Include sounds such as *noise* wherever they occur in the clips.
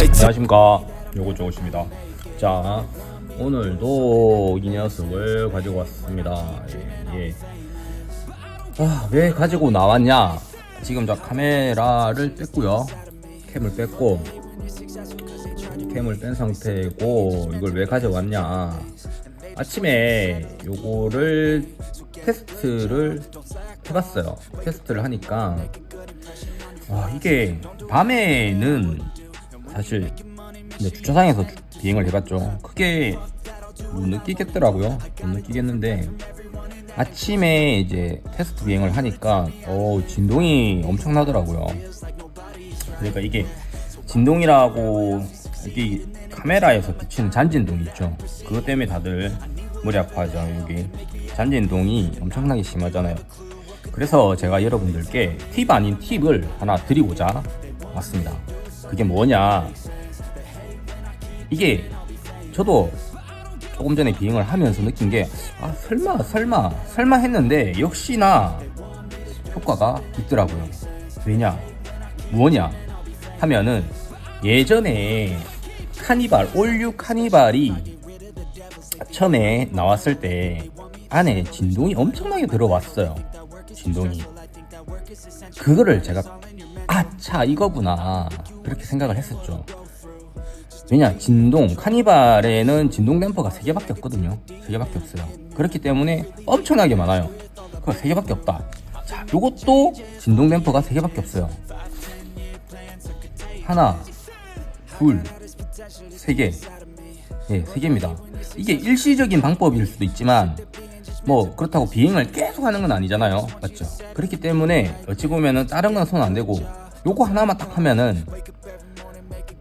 안녕하십니까. 요거 저것입니다. 자 오늘도 이 녀석을 가지고 왔습니다. 예, 예. 아, 왜 가지고 나왔냐? 지금 저 카메라를 뺐고요. 캠을 뺐고 캠을 뺀 상태고 이걸 왜 가져왔냐? 아침에 요거를 테스트를 해봤어요. 테스트를 하니까 와 이게 밤에는 사실 이제 주차장에서 주- 비행을 해봤죠. 크게 못 느끼겠더라고요. 못 느끼겠는데 아침에 이제 테스트 비행을 하니까 어 진동이 엄청나더라고요. 그러니까 이게 진동이라고 이게 카메라에서 비치는 잔진동이 있죠. 그것 때문에 다들 머리 아파하죠 여기. 잔진동이 엄청나게 심하잖아요. 그래서 제가 여러분들께 팁 아닌 팁을 하나 드리고자 왔습니다 그게 뭐냐? 이게 저도 조금 전에 비행을 하면서 느낀 게 아 설마 설마 설마 했는데 역시나 효과가 있더라고요. 왜냐? 뭐냐? 하면은 예전에 카니발 올류 카니발이 처음에 나왔을 때 안에 진동이 엄청나게 들어왔어요. 진동이. 그거를 제가 아차 이거구나 그렇게 생각을 했었죠. 왜냐 진동 카니발에는 진동 댐퍼가 3개밖에 없거든요. 3개밖에 없어요. 그렇기 때문에 엄청나게 많아요. 그거 3개밖에 없다. 자 요것도 진동 댐퍼가 3개밖에 없어요. 하나 둘세개. 예, 3개입니다. 이게 일시적인 방법일 수도 있지만 뭐 그렇다고 비행을 계속 하는 건 아니잖아요. 맞죠? 그렇기 때문에 어찌 보면은 다른 건 손 안 대고 요거 하나만 딱 하면은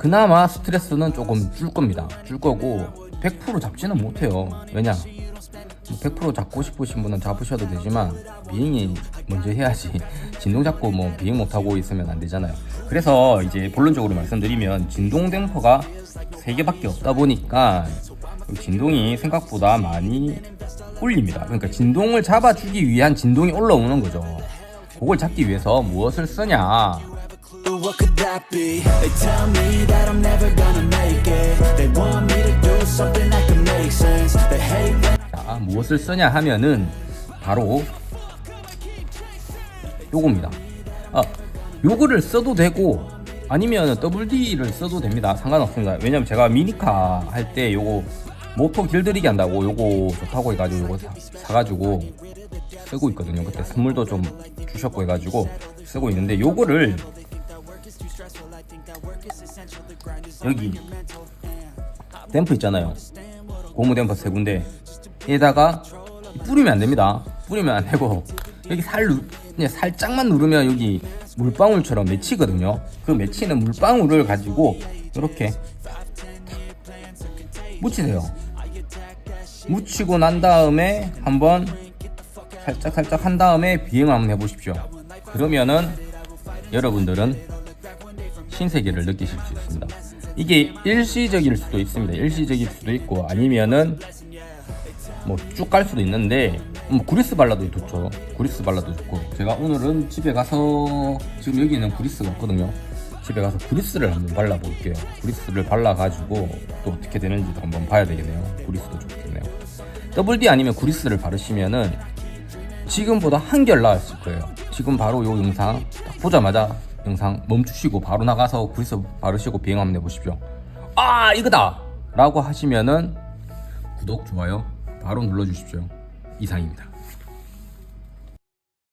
그나마 스트레스는 조금 줄 겁니다. 줄 거고 100% 잡지는 못해요. 왜냐? 100% 잡고 싶으신 분은 잡으셔도 되지만 비행이 먼저 해야지 *laughs* 진동 잡고 뭐 비행 못 하고 있으면 안 되잖아요. 그래서 이제 본론적으로 말씀드리면 진동 댐퍼가 3개밖에 없다 보니까 진동이 생각보다 많이 울립니다. 그러니까 진동을 잡아주기 위한 진동이 올라오는 거죠. 그걸 잡기 위해서 무엇을 쓰냐? What could that be? They tell me that I'm never gonna make it. They want me to do something that could make sense. They hate when 자, 무엇을 쓰냐 하면은 바로 요겁니다. 아, 요거를 써도 되고 아니면 WD를 써도 됩니다. 상관없습니다. 왜냐면 제가 미니카 할 때 요거 모터 길들이기 한다고 요거 좋다고 해가지고 요거 사, 사가지고 쓰고 있거든요. 그때 선물도 좀 주셨고 해가지고 쓰고 있는데 요거를 여기 댐프 있잖아요. 고무 댐퍼 세 군데 에다가 뿌리면 안 됩니다. 뿌리면 안 되고 여기 살 누, 그냥 살짝만 누르면 여기 물방울처럼 맺히거든요. 그 맺히는 물방울을 가지고 이렇게 묻히세요. 묻히고 난 다음에 한번 살짝 살짝 한 다음에 비행을 한번 해보십시오. 그러면은 여러분들은 신세계를 느끼실 수 있습니다. 이게 일시적일 수도 있습니다. 일시적일 수도 있고 아니면은 뭐 쭉 갈 수도 있는데 뭐 구리스 발라도 좋죠. 구리스 발라도 좋고 제가 오늘은 집에 가서 지금 여기는 구리스가 없거든요. 집에 가서 구리스를 한번 발라볼게요. 구리스를 발라가지고 또 어떻게 되는지도 한번 봐야 되겠네요. 구리스도 좋겠네요. 더블 D 아니면 구리스를 바르시면은 지금보다 한결 나았을 거예요. 지금 바로 요 영상 딱 보자마자 영상 멈추시고 바로 나가서 구리스 바르시고 비행 한번 해보십시오. 아 이거다! 라고 하시면은 구독, 좋아요 바로 눌러주십시오. 이상입니다.